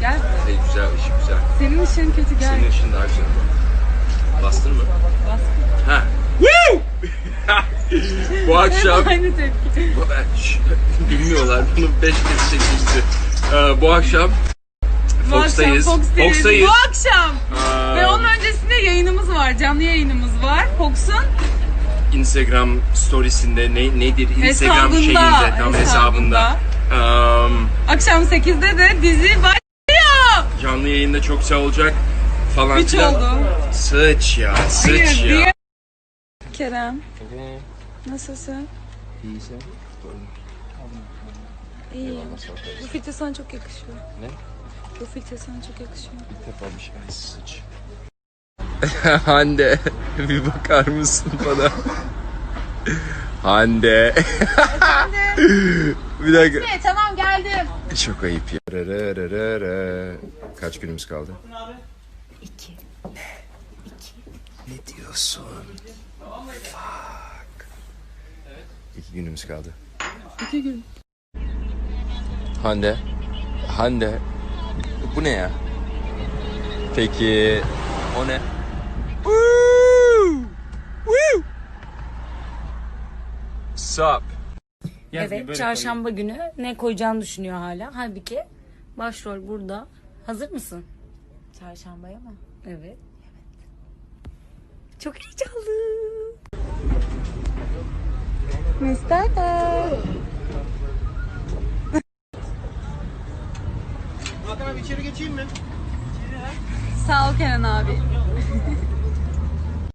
Gel buraya. Güzel, ışık güzel. Senin ışığın kötü gel. Senin ışın daha güzel. Bastın mı? Bas. Ha. Bu akşam Aynı tepki. Bu- bilmiyorlar bunu 5 kez çekildi. Ee, bu akşam Bu akşam Fox'tayız. Fox'tayız. Fox'tayız. Bu akşam. Aa, Ve onun öncesinde yayınımız var. Canlı yayınımız var. Fox'un Instagram storiesinde ne nedir Instagram Hesabında, şeyinde tam hesabında. Um, akşam 8'de de dizi başlıyor. Canlı yayında çok güzel olacak falan Üç filan. oldu. Sıç ya, sıç Hayır, ya. diye- Kerem, nasılsın? İyiyse. İyiyim. Bu filtre sana çok yakışıyor. Ne? Bu filtre sana çok yakışıyor. İlk defa bir şey sıç. Hande bir bakar mısın bana? Hande. bir dakika. Tamam geldim. Çok ayıp ya. Rırırırırı. Kaç günümüz kaldı? İki. Ne diyorsun? Fuck. İki günümüz kaldı. İki gün. Hande. Hande. Bu ne ya? Peki o ne? Woo! Woo! Sup? Evet, çarşamba günü ne koyacağını düşünüyor hala. Halbuki başrol burada. Hazır mısın? Çarşambaya mı? Evet. Çok heyecanlı. Mustafa. Hakan abi içeri geçeyim mi? Sağ ol Kenan abi.